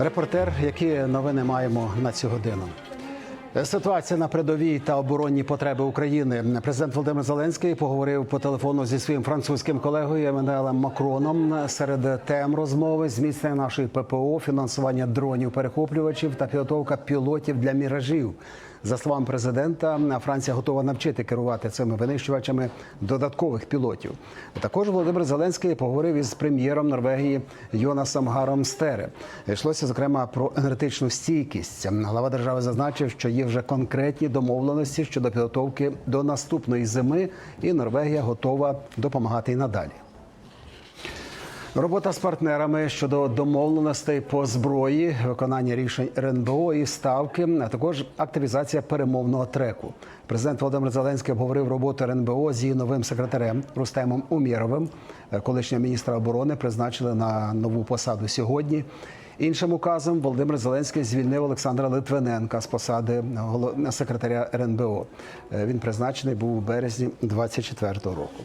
Репортер, які новини маємо на цю годину. Ситуація на передовій та оборонні потреби України. Президент Володимир Зеленський поговорив по телефону зі своїм французьким колегою Еммануелем Макроном. Серед тем розмови зміцнення нашої ППО, фінансування дронів, перехоплювачів та підготовка пілотів для міражів. За словами президента, Франція готова навчити керувати цими винищувачами додаткових пілотів. Також Володимир Зеленський поговорив із прем'єром Норвегії Йонасом Гаром Стере. Йшлося зокрема про енергетичну стійкість. Глава держави зазначив, що є вже конкретні домовленості щодо підготовки до наступної зими, і Норвегія готова допомагати і надалі. Робота з партнерами щодо домовленостей по зброї, виконання рішень РНБО і ставки, а також активізація перемовного треку. Президент Володимир Зеленський обговорив роботу РНБО з її новим секретарем Рустемом Умєровим. Колишнього міністра оборони призначили на нову посаду сьогодні. Іншим указом Володимир Зеленський звільнив Олександра Литвиненка з посади секретаря РНБО. Він призначений був у березні 2024 року.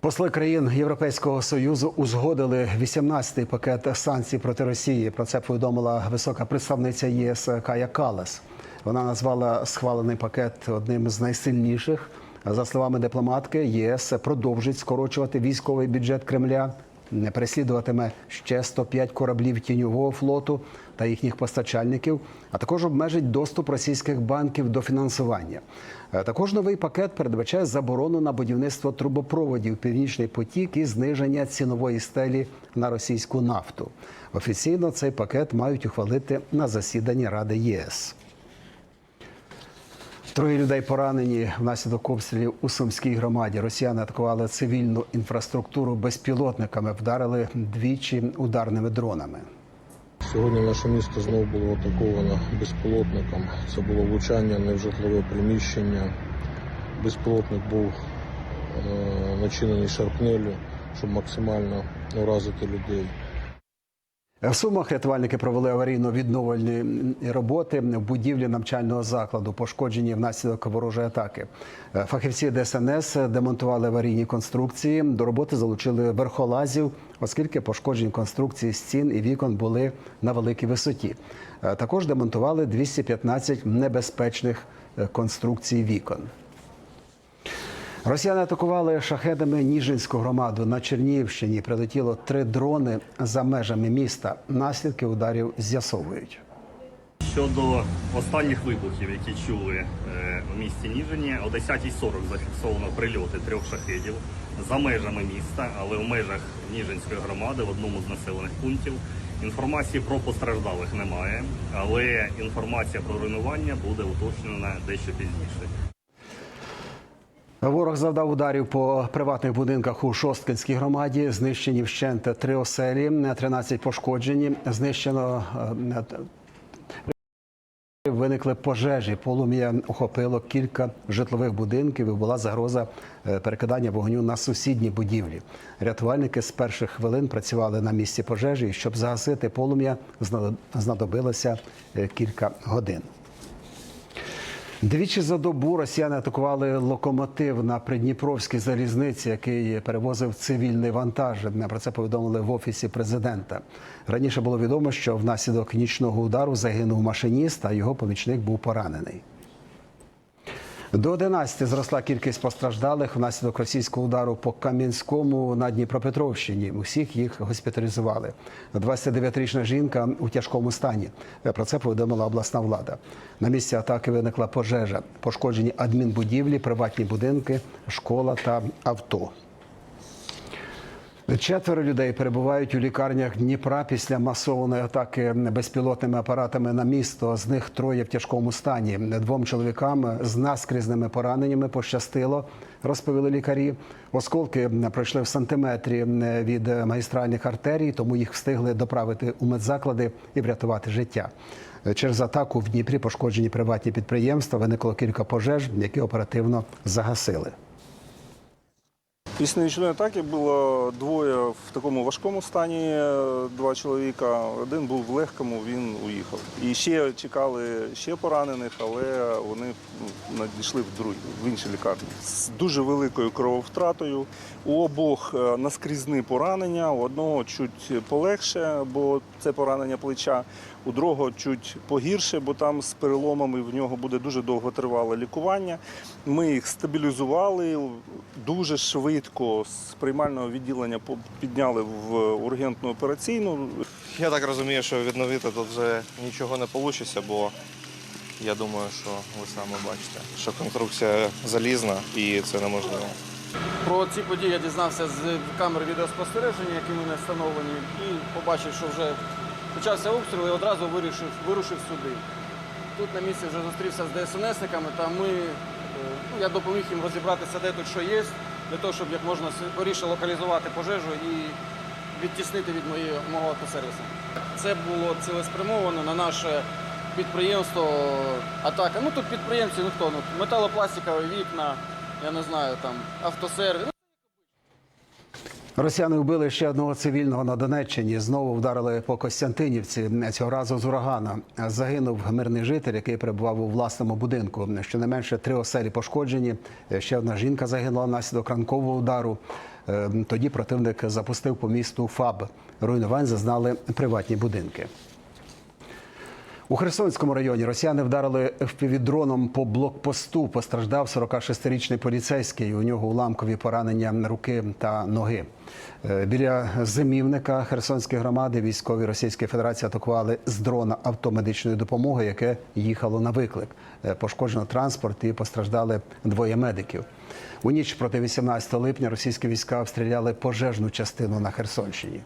Посли країн Європейського союзу узгодили 18-й пакет санкцій проти Росії. Про це повідомила висока представниця ЄС Кая Калас. Вона назвала схвалений пакет одним з найсильніших. За словами дипломатки, ЄС продовжить скорочувати військовий бюджет Кремля, не переслідуватиме ще 105 кораблів тіньового флоту та їхніх постачальників, а також обмежить доступ російських банків до фінансування. Е, Також новий пакет передбачає заборону на будівництво трубопроводів Північний потік і зниження цінової стелі на російську нафту. Офіційно цей пакет мають ухвалити на засіданні Ради ЄС. Троє людей поранені внаслідок обстрілів у Сумській громаді. Росіяни атакували цивільну інфраструктуру безпілотниками, вдарили двічі ударними дронами. Сьогодні наше місто знову було атаковано безпілотником. Це було влучання не в житлове приміщення. Безпілотник був е, начинений шарпнелю, щоб максимально уразити людей. В Сумах рятувальники провели аварійно-відновлені роботи в будівлі навчального закладу, пошкоджені внаслідок ворожої атаки. Фахівці ДСНС демонтували аварійні конструкції. До роботи залучили верхолазів, оскільки пошкоджені конструкції стін і вікон були на великій висоті. Також демонтували 215 небезпечних е, конструкцій вікон. Росіяни атакували шахедами Ніжинську громаду на Чернігівщині. Прилетіло три дрони за межами міста. Наслідки ударів з'ясовують. Щодо останніх вибухів, які чули е, в місті Ніжині, о 10.40 зафіксовано прильоти трьох шахедів за межами міста, але в межах Ніжинської громади в одному з населених пунктів. Інформації про постраждалих немає, але інформація про руйнування буде уточнена дещо пізніше. Ворог завдав ударів по приватних будинках у Шосткинській громаді. Знищені вщент три оселі, 13 пошкоджені. Знищено е, Виникли пожежі, полум'я охопило кілька житлових будинків і була загроза е, перекидання вогню на сусідні будівлі. Рятувальники з перших хвилин працювали на місці пожежі. Щоб загасити полум'я, знадобилося е, кілька годин. Двічі за добу росіяни атакували локомотив на Придніпровській залізниці, який перевозив цивільний вантаж. Про це повідомили в офісі президента. Раніше було відомо, що внаслідок нічного удару загинув машиніст, а його помічник був поранений. До 11 зросла кількість постраждалих внаслідок російського удару по Кам'янському на Дніпропетровщині. Усіх їх госпіталізували. 29-річна жінка у тяжкому стані. Про це повідомила обласна влада. На місці атаки виникла пожежа. Пошкоджені адмінбудівлі, приватні будинки, школа та авто. Четверо людей перебувають у лікарнях Дніпра після масованої атаки безпілотними апаратами на місто. З них троє в тяжкому стані. Двом чоловікам з наскрізними пораненнями пощастило, розповіли лікарі. Осколки пройшли в сантиметрі від магістральних артерій, тому їх встигли доправити у медзаклади і врятувати життя. Через атаку в Дніпрі пошкоджені приватні підприємства. Виникло кілька пожеж, які оперативно загасили. Після нічної атаки було двоє в такому важкому стані, е, два чоловіка. Один був в легкому, він уїхав. І ще чекали ще поранених, але вони ну, надійшли в другі, в інші лікарні. З дуже великою крововтратою. У обох е, наскрізні поранення, у одного чуть полегше, бо це поранення плеча, у другого чуть погірше, бо там з переломами в нього буде дуже довготривале лікування. Ми їх стабілізували дуже швидко з приймального відділення підняли в ургентну операційну. Я так розумію, що відновити тут вже нічого не вийде, бо я думаю, що ви самі бачите, що конструкція залізна і це неможливо. Про ці події я дізнався з камер відеоспостереження, які в мене встановлені, і побачив, що вже почався обстріл і одразу вирішив, вирушив сюди. Тут на місці вже зустрівся з ДСНСниками, та ми, е, ну, я допоміг їм розібратися, де тут що є, для того, щоб як можна скоріше локалізувати пожежу і відтіснити від моєї, мого автосервісу. Це було цілеспрямовано на наше підприємство атака. Ну тут підприємці, ну хто, ну, металопластикові вікна, я не знаю, там автосервіс. Росіяни вбили ще одного цивільного на Донеччині. Знову вдарили по Костянтинівці. Цього разу з урагана загинув мирний житель, який перебував у власному будинку. Щонайменше три оселі пошкоджені. Ще одна жінка загинула внаслідок ранкового удару. Е, Тоді противник запустив по місту ФАБ. Руйнувань зазнали приватні будинки. У Херсонському районі росіяни вдарили впівдроном по блокпосту. Постраждав 46-річний поліцейський. У нього уламкові поранення руки та ноги. Е, Біля зимівника Херсонської громади військові Російської Федерації атакували з дрона автомедичної допомоги, яке їхало на виклик. Е, Пошкоджено транспорт і постраждали двоє медиків. У ніч проти 18 липня російські війська обстріляли пожежну частину на Херсонщині.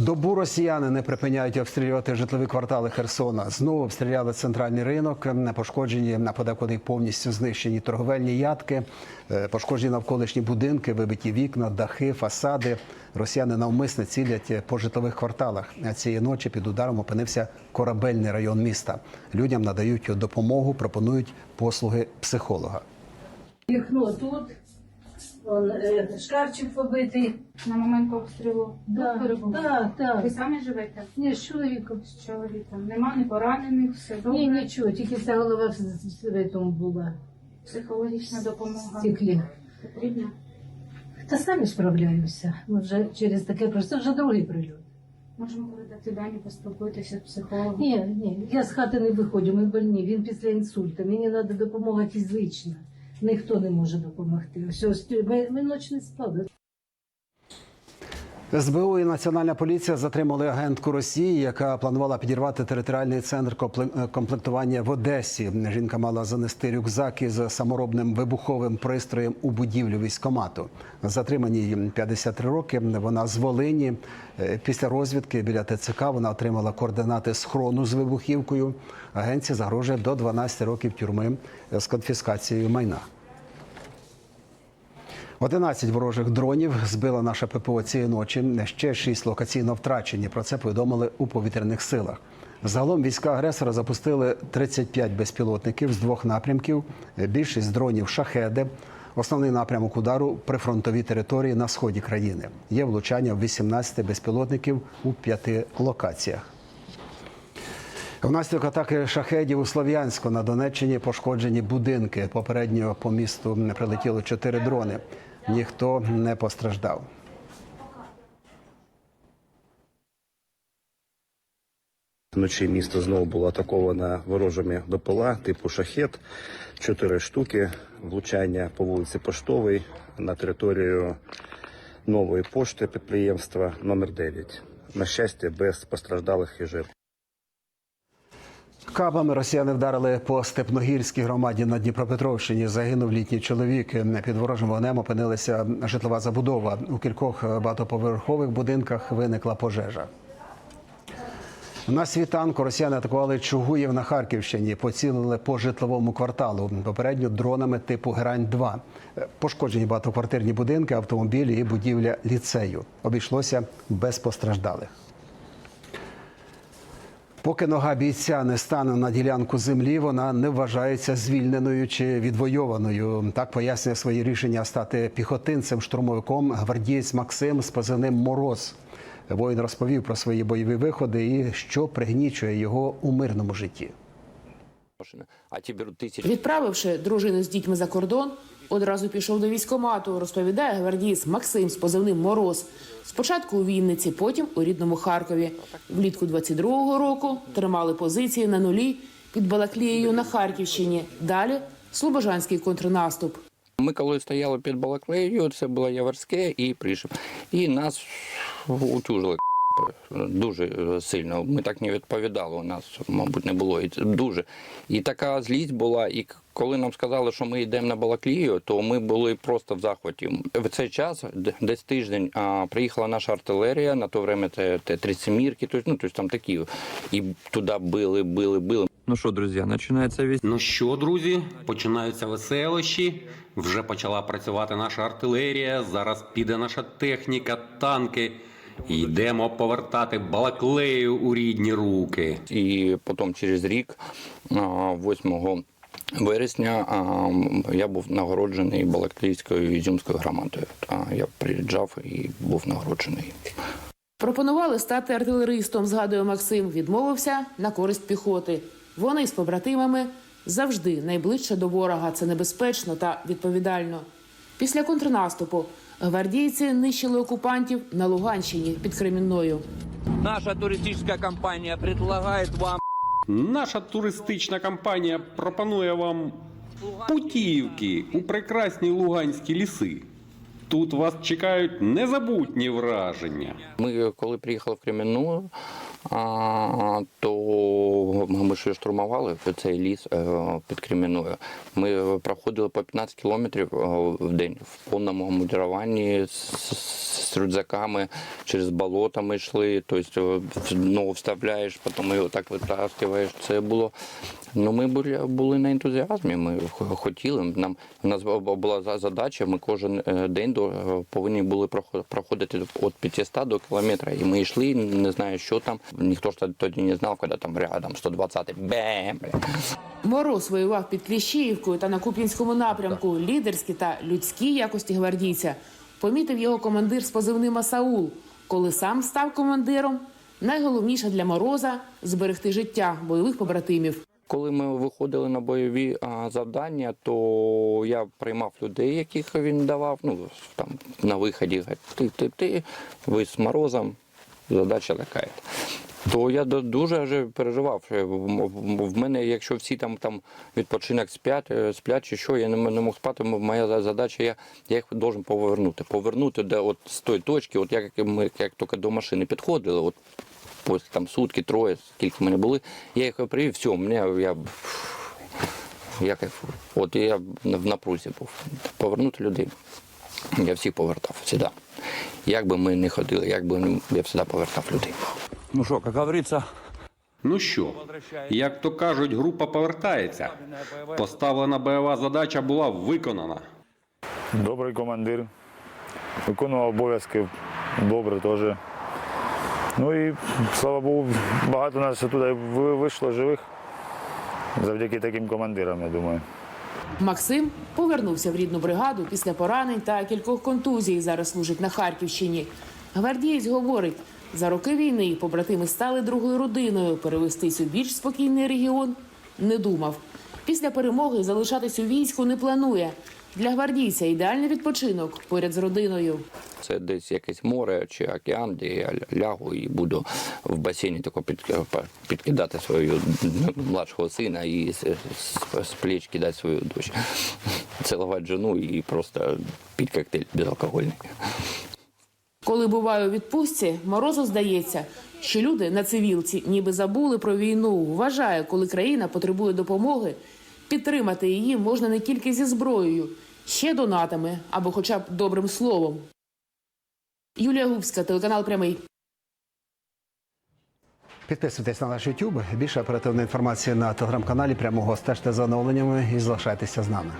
Добу росіяни не припиняють обстрілювати житлові квартали Херсона. Знову обстріляли центральний ринок, не пошкоджені на подекуди повністю знищені торговельні ядки, е, пошкоджені навколишні будинки, вибиті вікна, дахи, фасади. Росіяни навмисно цілять по житлових кварталах. Цієї ночі під ударом опинився корабельний район міста. Людям надають допомогу, пропонують послуги психолога. Вікно тут, он, е, шкафчик побитий. На момент обстрілу Да, тут перебули? да, да. Ви самі живете Ні, з чоловіком. з чоловіком? Нема ні поранених, все добре. Ні, нічого, тільки вся голова в, в, була Психологічна допомога в стеклі. потрібна. Та самі справляємося. Ми вже через таке просто вже другий прильот. Можемо передати дані, поспілкуйтеся з психологом. Ні, ні, я з хати не виходжу, ми больні, він після інсульту. Мені треба допомога фізична. Ніхто не може допомогти. Все, ми, ми ніч не спали. СБУ і Національна поліція затримали агентку Росії, яка планувала підірвати територіальний центр компле- комплектування в Одесі. Жінка мала занести рюкзак із саморобним вибуховим пристроєм у будівлю військомату. Затримані їй 53 роки. Вона з Волині. Е, Після розвідки біля ТЦК вона отримала координати схрону з вибухівкою. Агенції загрожує до 12 років тюрми з конфіскацією майна. 11 ворожих дронів збила наша ППО цієї ночі. Ще 6 локаційно втрачені. Про це повідомили у повітряних силах. Загалом війська агресора запустили 35 безпілотників з двох напрямків. Більшість дронів шахеди. Основний напрямок удару прифронтові території на сході країни. Є влучання в 18 безпілотників у п'яти локаціях. Внаслідок атаки шахедів у Слов'янську на Донеччині пошкоджені будинки. Попередньо по місту прилетіло чотири дрони. Ніхто не постраждав. Вночі місто знову було атаковане ворожими БПЛА типу шахет. Чотири штуки. Влучання по вулиці Поштовій на територію нової пошти підприємства номер 9 На щастя, без постраждалих і жертв. Кабами росіяни вдарили по Степногірській громаді на Дніпропетровщині. Загинув літній чоловік. Під ворожим вогнем опинилася житлова забудова. У кількох багатоповерхових будинках виникла пожежа. На світанку росіяни атакували Чугуїв на Харківщині, поцілили по житловому кварталу. Попередньо дронами типу Герань-2. Пошкоджені багатоквартирні будинки, автомобілі і будівля ліцею. Обійшлося без постраждалих. Поки нога бійця не стане на ділянку землі, вона не вважається звільненою чи відвойованою. Так пояснює свої рішення стати піхотинцем-штурмовиком гвардієць Максим з позивним Мороз. Воїн розповів про свої бойові виходи і що пригнічує його у мирному житті. А ті беруть тисячі. Відправивши дружину з дітьми за кордон, одразу пішов до військкомату, розповідає гвардієць Максим з позивним Мороз. Спочатку у Вінниці, потім у рідному Харкові. Влітку 22-го року тримали позиції на нулі під Балаклією на Харківщині. Далі Слобожанський контрнаступ. Ми коли стояли під Балаклеєю, це було Яворське і Пришип. І нас утюжили дуже сильно. Ми так не відповідали. У нас, мабуть, не було. І дуже. І така злість була. І коли нам сказали, що ми йдемо на Балаклію, то ми були просто в захваті. В цей час, десь тиждень, а, приїхала наша артилерія, на то время це, 37-мірки, тобто, ну, там такі. І туди били, били, били. Ну що, друзі, починається весь Ну що, друзі, починаються веселощі. Вже почала працювати наша артилерія. Зараз піде наша техніка, танки. Йдемо повертати балаклею у рідні руки. І потім через рік, а, 8 вересня, я був нагороджений Балаклійською ізюмською громадою. Я приїжджав і був нагороджений. Пропонували стати артилеристом, згадує Максим. Відмовився на користь піхоти. Вони з побратимами завжди найближче до ворога. Це небезпечно та відповідально. Після контрнаступу гвардійці нищили окупантів на Луганщині під Кремінною. наша туристична компанія пропонує вам Наша туристична компанія пропонує вам путівки у прекрасні луганські ліси. Тут вас чекають незабутні враження. Ми коли приїхали в Кремінну, то ми ж штурмували цей ліс е, під Кремінною. Ми проходили по 15 кілометрів е, в день в повному мундируванні з, рюкзаками, через болото ми йшли, тобто ногу вставляєш, потім його так витаскуєш. Це було. Ну, ми були, були на ентузіазмі, ми хотіли. Нам, у нас була за- задача, ми кожен день до, повинні були проход- проходити від 500 до кілометра. І ми йшли, не знаю, що там. Ніхто ж тоді не знав, коли там рядом 120 бем. Мороз воював під Кліщіївкою та на Куп'янському напрямку. Лідерські та людські якості гвардійця помітив його командир з позивним Асаул. Коли сам став командиром, найголовніше для Мороза зберегти життя бойових побратимів. Коли ми виходили на бойові а, завдання, то я приймав людей, яких він давав. Ну там на виході ти, ти, ти, ви з морозом, задача така. То я дуже вже переживав. в- мене, якщо всі там там відпочинок сплять, е, сплять чи що, я не, не мог спати. Моя задача, я, я їх должен повернути. Повернути де от з тої точки, от як ми як тільки до машини підходили, от ось там сутки, троє, скільки мене були, я їх привів, все, мене я. Я. От я в напрузі був. Повернути людей. Я всіх повертав сюди. Як би ми не ходили, як би не- я завжди повертав людей. Ну що, як говориться, Ну що, як то кажуть, група повертається. Поставлена бойова задача була виконана. Добрий командир. Виконував обов'язки добре теж. Ну і слава Богу, багато нас туди вийшло живих завдяки таким командирам, я думаю. Максим повернувся в рідну бригаду після поранень та кількох контузій. Зараз служить на Харківщині. Гвардієць говорить, за роки війни побратими стали другою родиною. Перевестись у більш спокійний регіон не думав. Після перемоги залишатись у війську не планує. Для гвардійця ідеальний відпочинок поряд з родиною. Це десь якесь море чи океан, де я лягу і буду в басейні тако підкидати свою младшого сина і з, плеч кидати свою дочь. Цілувати жену і просто пити коктейль безалкогольний. Коли буває у відпустці, морозу здається, що люди на цивілці ніби забули про війну. Вважає, коли країна потребує допомоги, підтримати її можна не тільки зі зброєю, ще донатами або хоча б добрим словом. Юлія Губська, телеканал Прямий. Підписуйтесь на наш YouTube. Більше оперативної інформації на телеграм-каналі. Прямого стежте за оновленнями і залишайтеся з нами.